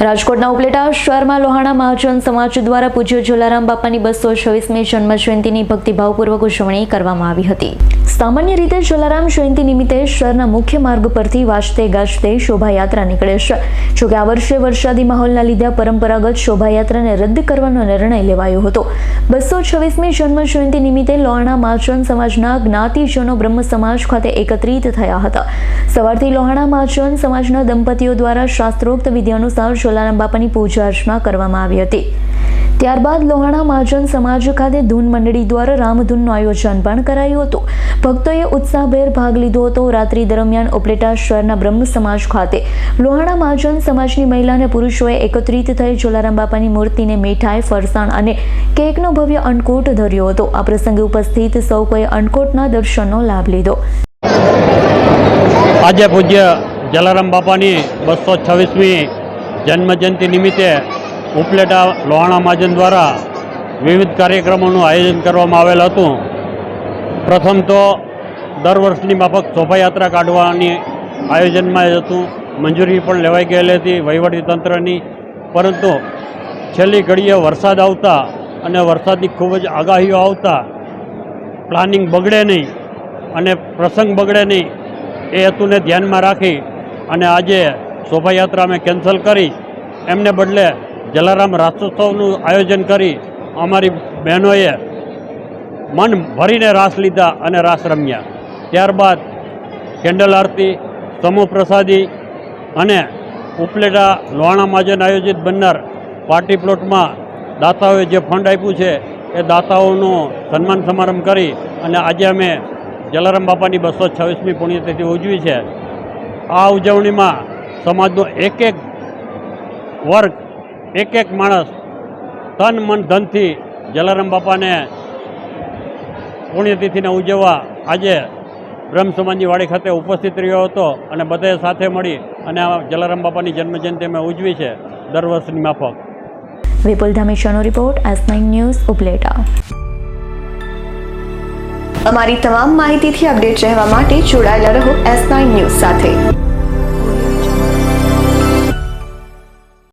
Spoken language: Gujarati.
રાજકોટના ઉપલેટા શહેરમાં લોહાણા મહાજન સમાજ દ્વારા પૂજ્ય જલારામ બાપાની બસો છવ્વીસમી જન્મ જયંતિની ભક્તિભાવપૂર્વક ઉજવણી કરવામાં આવી હતી. સામાન્ય રીતે જલારામ જયંતિ નિમિત્તે શહેરના મુખ્ય માર્ગ પરથી વાજતે ગાજતે શોભાયાત્રા નીકળે છે. જોકે આ વર્ષે વરસાદી માહોલના લીધે પરંપરાગત શોભાયાત્રાને રદ કરવાનો નિર્ણય લેવાયો હતો. બસો છવ્વીસમી જન્મ જયંતિ નિમિત્તે લોહાણા મહાજન સમાજના જ્ઞાતિજનો બ્રહ્મ સમાજ ખાતે એકત્રિત થયા હતા. સવારથી લોહાણા મહાજન સમાજના દંપતીઓ દ્વારા શાસ્ત્રોક્ત વિધિ અનુસાર જલારામ બાપાની કરવામાં આવી હતી. ત્યારબાદ લોહાણા મહાજન સમાજ ખાતે ધૂન મંડળી દ્વારા રામધૂનનું આયોજન પણ કરાયું હતું. ભક્તોએ ઉત્સાહભેર ભાગ લીધો હતો. રાત્રિ દરમિયાન ઉપલેટા શહેરના બ્રહ્મ સમાજ ખાતે લોહાણા મહાજન સમાજની મહિલા અને પુરુષોએ એકત્રિત થઈ જલારામ મૂર્તિને મીઠાઈ, ફરસાણ અને કેકનો ભવ્ય અન્નકૂટ ધર્યો હતો. આ પ્રસંગે ઉપસ્થિત સૌ કોઈ અન્નકૂટના દર્શનનો લાભ લીધો. આજે પૂજ્ય જલારામ બાપાની બસો છવ્વીસમી જન્મજયંતિ નિમિત્તે ઉપલેટા લોહાણા મહાજન દ્વારા વિવિધ કાર્યક્રમોનું આયોજન કરવામાં આવેલ હતું. પ્રથમ તો દર વર્ષની માફક શોભાયાત્રા કાઢવાની આયોજનમાં હતું. મંજૂરી પણ લેવાઈ ગયેલી હતી વહીવટી તંત્રની. પરંતુ છેલ્લી ઘડીએ વરસાદ આવતા અને વરસાદની ખૂબ જ આગાહીઓ આવતા પ્લાનિંગ બગડે નહીં અને પ્રસંગ બગડે નહીં એ હેતુને ધ્યાનમાં રાખી અને આજે શોભાયાત્રા અમે કેન્સલ કરી એમને બદલે જલારામ રાસોત્સવનું આયોજન કરી અમારી બહેનોએ મન ભરીને રાસ લીધા અને રાસ રમ્યા. ત્યારબાદ કેન્ડલ આરતી, સમૂહ પ્રસાદી અને ઉપલેટા લોહાણા મહાજન આયોજિત બનનાર પાર્ટી પ્લોટમાં દાતાઓએ જે ફંડ આપ્યું છે એ દાતાઓનું સન્માન સમારંભ કરી અને આજે અમે જલારામ બાપાની બસો છવ્વીસમી પુણ્યતિથિ ઉજવી છે. આ ઉજવણીમાં સમાજનો એક એક વર્ગ, એક એક માણસ તન મન ધનથી જલારામ બાપાને પુણ્યતિથિને ઉજવવા આજે બ્રહ્મ સમાજની વાડી ખાતે ઉપસ્થિત રહ્યો હતો અને બધાએ સાથે મળી અને આ જલારામ બાપાની જન્મજયંતિ અમે ઉજવી છે દર વર્ષની માફક. Vipul ધામેશાનો report S nine news Upleta. અમારી તમામ માહિતીથી અપડેટ રહેવા માટે જોડાયેલા રહો એસ નાઇન ન્યૂઝ સાથે.